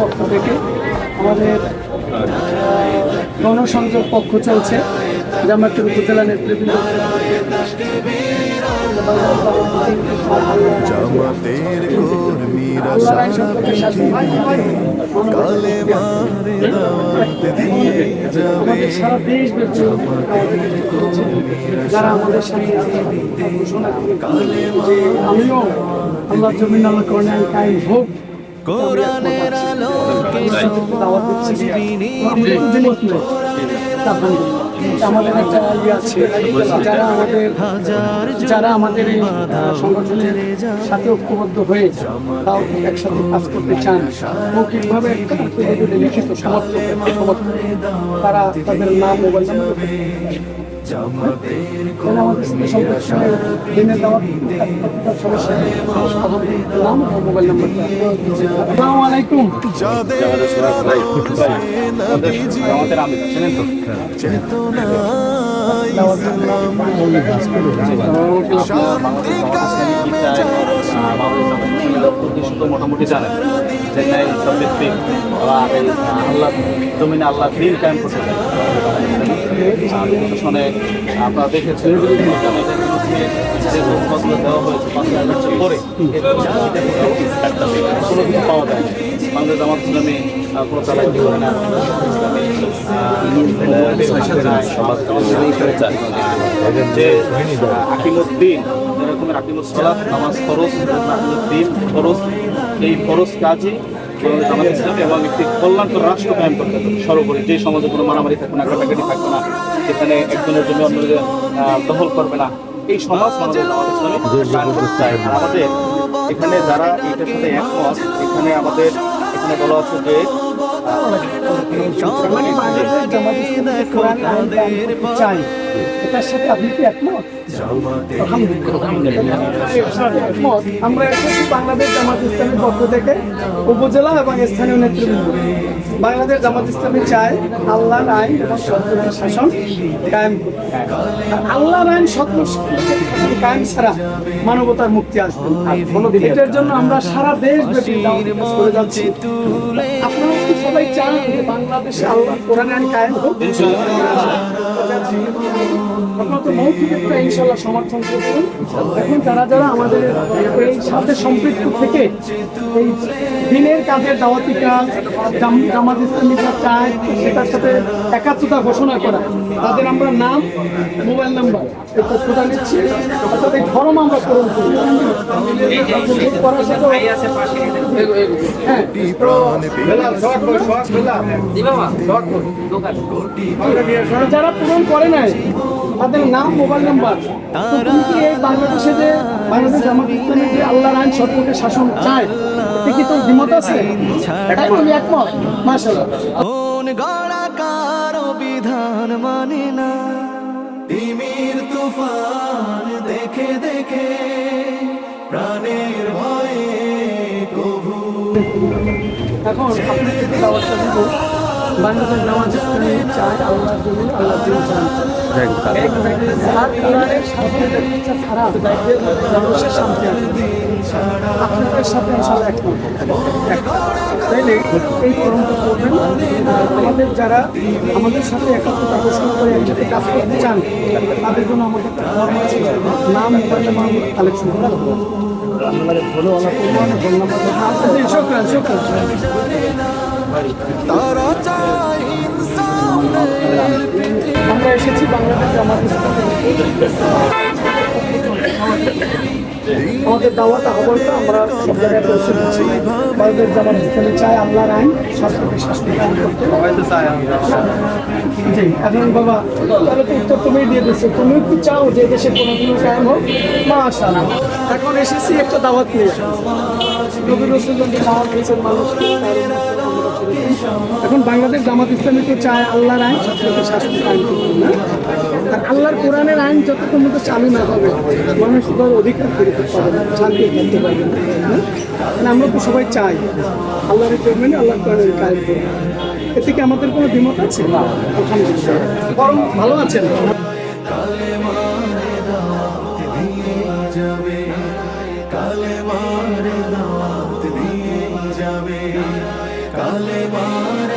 পক্ষ আমাদের গণসংযোগ পক্ষ চলছে। জামাতের উপজেলা নেতৃবৃন্দ। আমাদের সারা দেশ যারা আমাদের সাথে যে আমিও আল্লাহ জমিন আল্লাহ করেন কায়েম হোক। কোরআনের আলোকে দাওয়াত দিচ্ছি আমাদের একটা ইয়ে আছে, যারা আমাদের যারা আমাদের এই সংগঠনের সাথে ঐক্যবদ্ধ হয়ে তাও একসাথে কাজ করতে চান মৌখিকভাবে লিখিত সমর্থক তারা তাদের নাম মোবাইল নাম্বার হয়, যাদের শান্তি কায়েমে মোটামুটি জানেন যে ন্যায় ভিত্তিক আল্লাহ জমিনে আল্লাহ দিন কায়েম করতে চায় প্রশাসনে আপনারা দেখেছেন যে দেওয়া হয়েছে পাঁচ হাজার পরে কোনো পাওয়া যায় জামাত ইসলামী কোনো চালাকি করে না। যে আকিমুদ্দিন, যেরকমের আকিমুস সালাত, নামাজ ফরজ আকিমুদ্দিন, ফরজ, এই ফরজ কাজই জামাত ইসলামী এবং একটি কল্যাণকর রাষ্ট্র কায়েম করতে হবে সর্বোপরি যে সমাজে কোনো মারামারি থাকবে না কাটাকাটি থাকবে না যেখানে একজনের জন্য অন্যদের দখল করবে না এই সমাজ জামাত ইসলামী। আর আমাদের এখানে যারা এটার সাথে একমত এখানে আমাদের এখানে বলা আছে যে জামাত ইসলামী চাই এটার সাথে আপনি কি একমত? আমরা এসেছি বাংলাদেশ জামাত ইসলামের পক্ষ থেকে উপজেলা এবং স্থানীয় নেতৃবৃন্দ। বাংলাদেশ জামাত ইসলামী চায় আল্লাহর আইন এবং সত্যের শাসন কায়েম। আল্লাহর আইন সত্য কায়েম ছাড়া মানবতার মুক্তি আসবে এটার জন্য আমরা সারা দেশ করে যাচ্ছি। আপনারা সবাই চান বাংলাদেশে আল্লাহ কোরআন আইন কায়েম হোক? আপনারা তো মৌখিক একটা ইনশাল্লাহ সমর্থন করছেন। এখন যারা যারা আমাদের এই সাথে সম্পৃক্ত থেকে এই দিনের কাজের দাওয়াতি কাজ জাম- জামাত ইসলামীরা চায় সেটার সাথে একাত্মতা ঘোষণা করা তাদের আমরা নাম মোবাইল নাম্বার এই তথ্যটা নিচ্ছি। অর্থাৎ এই ফর্ম আমরা পূরণ করি। হ্যাঁ। যারা পূরণ করে নাই তাদের নাম মোবাইল নাম্বার। তুমি কি এই বাংলাদেশে যে বাংলাদেশ জামাত ইসলামী যে আল্লাহর আইন সরকারের শাসন চায় এতে কি তোর দ্বিমত আছে? এটা তুমি একমত মাশাআল্লাহ। কোন বিধান মানে না। তিমির তুফান দেখে দেখে প্রাণের ভয়ে কভু। এখন আপনাকে যে দাওয়াতটা দিব বাংলাদেশ জামাত ইসলামী চায় আল্লাহ জমিন আল্লাহ দিন চান আর কোরআনের শাসনের ইচ্ছা ছাড়া মানুষের শান্তি আপনাদের সাথে ইনশাল্লাহ একমত একমত। তাইলে এই ফর্মটা করবেন। আমাদের যারা আমাদের সাথে একাত্মতা ঘোষণা করে একসাথে কাজ করতে চান তাদের জন্য আমাদের একটা ফর্ম আছে। নাম মোবাইল কালেকশন করা হবে ভালো আলাপ করব শুক্রান শুক্রান আমাদের দাওয়াত আহ্বানটা আমরা সব জায়গায় পৌঁছে দিচ্ছি। ইসলামী চায় আল্লাহর আইন এখন বাবা, তাহলে তো উত্তর তুমি দিয়ে দিচ্ছ তুমি কি চাও যে দেশে কোনো দিন কায়েম হোক? মাশাআল্লাহ। এখন এসেছি একটা দাওয়াত নিয়ে। নবী রসুলগঞ্জে দাওয়াত দিয়েছেন মানুষকে। এখন বাংলাদেশ জামাত ইসলামী তো চায় আল্লাহর আইন সবসময় শাস্তি করতে না আর আল্লাহর কোরআনের আইন যতক্ষণ মতো চালু না হবে, মানুষ তার অধিকার ফিরে পারবে না, শান্তি করতে পারবে না হ্যাঁ? মানে আমরা তো সবাই চাই আল্লাহর জন্যে আল্লাহ কোরআনের কায়েম করবে এতে কি আমাদের কোনো দ্বিমত আছে? বরং ভালো আছেন। যাবে। কালে মারে